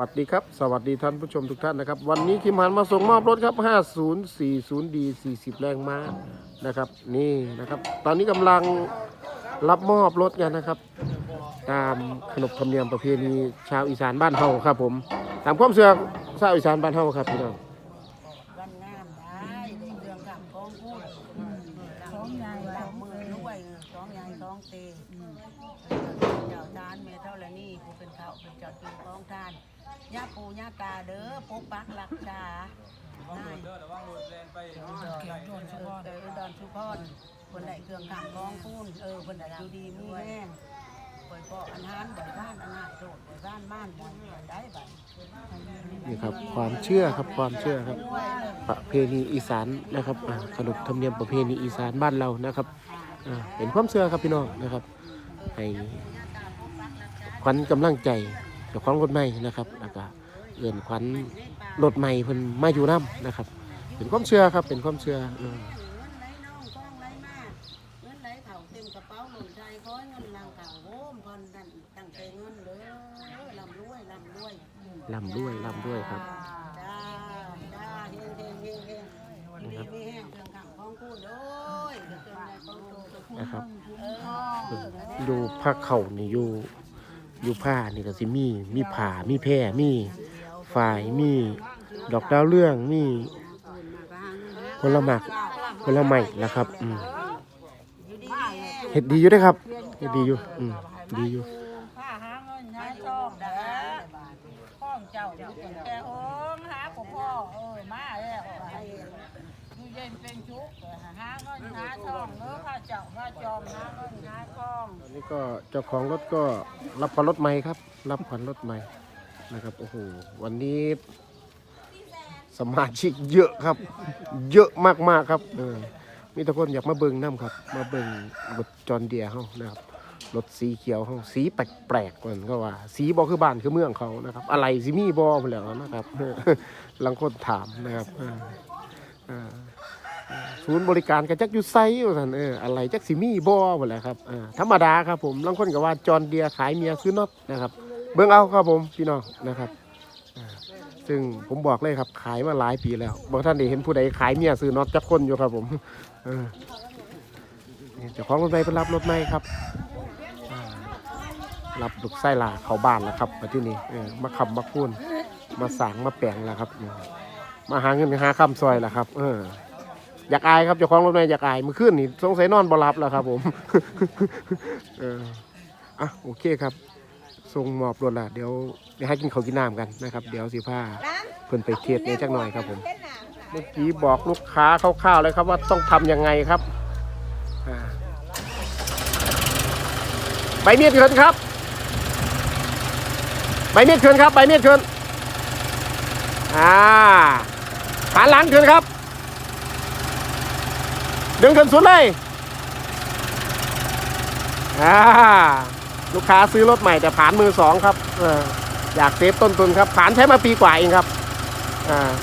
สวัสดีครับ สวัสดีท่านผู้ชมทุกท่านนะครับ วันนี้คิมหันมาส่งมอบรถครับ 5040D 40 แรงม้านะครับ นี่นะครับ ตอนนี้กำลังรับมอบรถกันนะครับ ตามขนบธรรมเนียมประเพณีชาวอีสานบ้านเฮาครับ ผม ตามความเชื่อชาวอีสานบ้านเฮาครับพี่น้องวันงามได้เรื่องกำของพูดสองใหญ่ลำมือด้วยสองใหญ่สองเตเจ้าทานเมเท่าไรนี่ผู้เป็นเท่าเป็นเจ้ากินของทาน ย่าปูย่าตาเด้อปกปักรักษาได้เขตดนสุพรเออดอนสุพรคนใดเครื่องกำของพูนเออคนใดดูดีมีแห้งบ่อยเปาะอันหานบ่อยบ้านอันหานโดดบ่อยบ้านม่านบ่อยได้บัดนี่ครับความเชื่อครับความเชื่อครับ ประเพณีอีสานนะครับขนบธรรมเนียมประเพณีอีสานบ้านเรานะครับเป็นความเชื่อครับพี่น้องนะครับให้ขวัญกำลังใจ เจ้าของรถใหม่นะครับแล้วก็เอื่นขวัญรถใหม่เพิ่นมาอยู่น้ำนะครับ เป็นความเชื่อครับเป็นความเชื่อเอลำด้วยลำด้วยครับนะครับ ดูพระเข่านี่อยู่ อยู่ผ้านี่ก็สิมี มีผ้ามีแพร่มีฝ่ายมีดอกดาวเรื่องมีผลไม้ผลไม้นะครับอืมเห็ดดีอยู่เด้อครับเห็ดดีอยู่อืมดีอยู่เจ้าแต่องหาพ่อเออมาแล้ว ยู่เย็นเป็นชุกหาเงินหาทองเนื้อข้าเจ้าข้าจอมหาเงินหาทองตอนนี้ก็เจ้าของรถก็รับผ่อนรถใหม่ครับ รับผ่อนรถใหม่นะครับโอ้โหวันนี้สมาชิกเยอะครับ เยอะมากๆครับเออมีแต่คนอยากมาเบิ่งน้ำครับ มาเบิ่งรถจอนเดียเฮานะครับรถสีเขียวเฮาสีแปลกๆมันก็ว่า สีบอคือบ้านคือเมืองเขานะครับ อะไรสิมีบอไปแล้วนะครับลังคนถามนะครับเออเออ ศูนย์บริการกระจักอยู่ไซว่าสันเอออะไรจักสิมีบ่หมดแหละครับอ่าธรรมดาครับผมบางคนก็ว่าจอนเดียขายเมียซื้อน็อตนะครับ เบิ่งเอาครับผมพี่น้องนะครับซึ่งผมบอกเลยครับขายมาหลายปีแล้วบางท่านได้เห็นผู้ใดขายเมียซื้อน็อตจักคนอยู่ครับผมเจ้าของรถไฟไปรับรถไฟครับรับลูกไส้ลาเขาบ้านแล้วครับมาที่นี่มาขับมาคูนมาสางมาแปลงแล้วครับมมาหาเงินหาคำซอยแล้วครับ เออ อยากอายครับเจ้าของรถเมย์อยากอายเมื่อคืนนี่สงสัยนอนบ่หลับแล้วครับ ผมเอออะโอเคครับส่งมอบรถละเดี๋ยวเดี๋ยวให้กินข้าวกินน้ำกันนะครับ เดี๋ยวสิพาเพิ่นไปเทสเนี่ยจักหน่อยครับ ผม เมื่อกี้บอกลูกค้าคร่าวๆเลยครับว่าต้องทำยังไงครับใบเมียดเกินครับ ใบเมียดเกินครับ ใบเมียดเกินอ่าขาหลังเกินครับ ดึงขึ้นสุดเลยอ่าลูกค้าซื้อรถใหม่แต่ผ่านมือสองครับออยากเซฟต้นทุนครับผ่านใช้มาปีกว่าเองครับ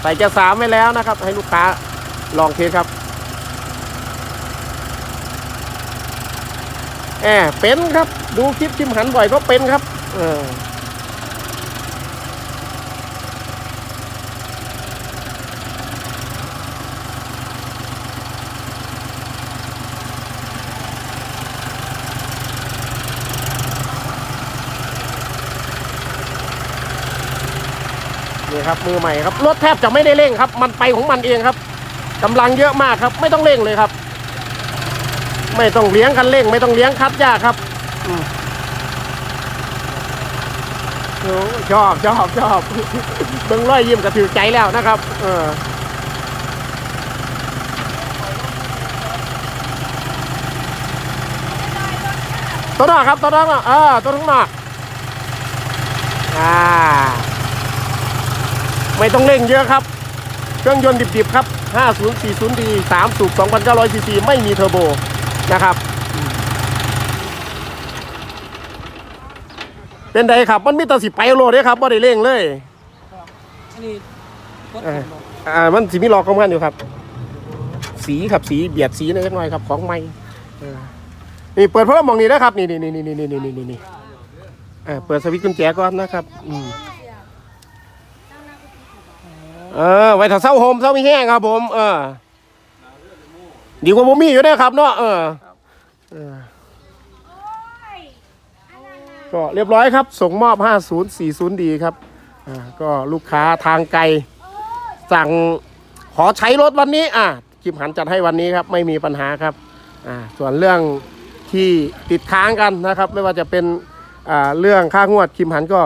ใส่จะสามไว้แล้วนะครับ ให้ลูกค้าลองเทสครับแอบเป็นครับ ดูคลิปชิมหันบ่อยก็เป็นครับ เออ นี่ครับมือใหม่ครับรถแทบจะไม่ได้เร่งครับ มันไปของมันเองครับกำลังเยอะมากครับ ไม่ต้องเร่งเลยครับ ไม่ต้องเลี้ยงคันเร่ง ไม่ต้องเลี้ยงคัดยากครับชอบชอบชอบเบิ่งร้อยยิ้มกระถือใจแล้วนะครับ เออตัวนอกครับตัวนอกเออตัวข้างนอกอ่า ไม่ต้องเร่งเยอะครับ เครื่องยนต์ดิบๆครับ 5040D 3 สูบ 2,900 ซีซีไม่มีเทอร์โบนะครับ เป็นไดครับ มันมีแตสิไปโลดเด้ครับบ่ได้เร่งเลยอันนี้กดเอออ่า มันสิมีรอกกำกันอยู่ครับ สีครับสีเบียดสีหนิดหน่อยครับของใหม่เออนี่เปิดเพิ่มมองนี้นะครับ นี่นี่นี่นี่นี่นี่นี่นี่นี่เออเปิดสวิตช์กุญแจก่อนนะครับ อืม เออ ไว้ถ้าเศร้าโฮมเศร้ามีแห้งครับ ผม เออ ดีกว่าผมมีอยู่ได้ครับเนาะเออเออ ก็เรียบร้อยครับ ส่งมอบ 5040 ดีครับอ่าก็ลูกค้าทางไกล สั่งขอใช้รถวันนี้ อะคิมหันจัดให้วันนี้ครับ ไม่มีปัญหาครับ อ่า ส่วนเรื่องที่ติดค้างกันนะครับ ไม่ว่าจะเป็น อ่า เรื่องค่างวดคิมหันก็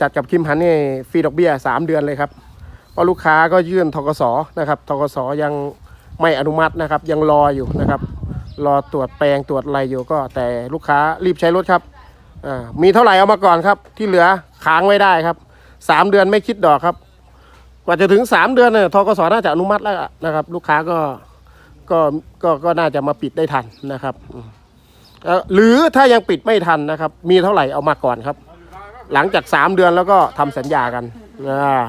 จัดกับคิมหันนี่ฟรีดอกเบี้ย 3 เดือนเลยครับเพราะลูกค้าก็ยื่นทกสนะครับทกสยังไม่อนุมัตินะครับ ยังรออยู่นะครับ รอตรวจแปลงตรวจอะไรอยู่ก็แต่ลูกค้ารีบใช้รถครับมีเท่าไหร่เอามาก่อนครับ ที่เหลือค้างไว้ได้ครับสามเดือนไม่คิดดอกครับ กว่าจะถึงสามเดือนเนี่ยทกสน่าจะอนุมัติแล้วนะครับ ลูกค้าก็ก็ก็ก็น่าจะมาปิดได้ทันนะครับหรือถ้ายังปิดไม่ทันนะครับ มีเท่าไหร่เอามาก่อนครับ หลังจากสามเดือนแล้วก็ทำสัญญากันอ่า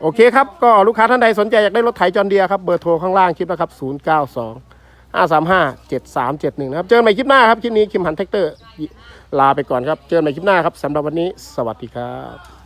โอเคครับ ก็ลูกค้าท่านใดสนใจอยากได้รถไถจอนเดียครับ เบอร์โทรข้างล่างคลิปนะครับ 0 9 2 5 3 5 7 3 7 1 นะครับ เจอกันใหม่คลิปหน้าครับ คลิปนี้คิมหันแท็กเตอร์ ลาไปก่อนครับ เจอกันใหม่คลิปหน้าครับสำหรับวันนี้ สวัสดีครับ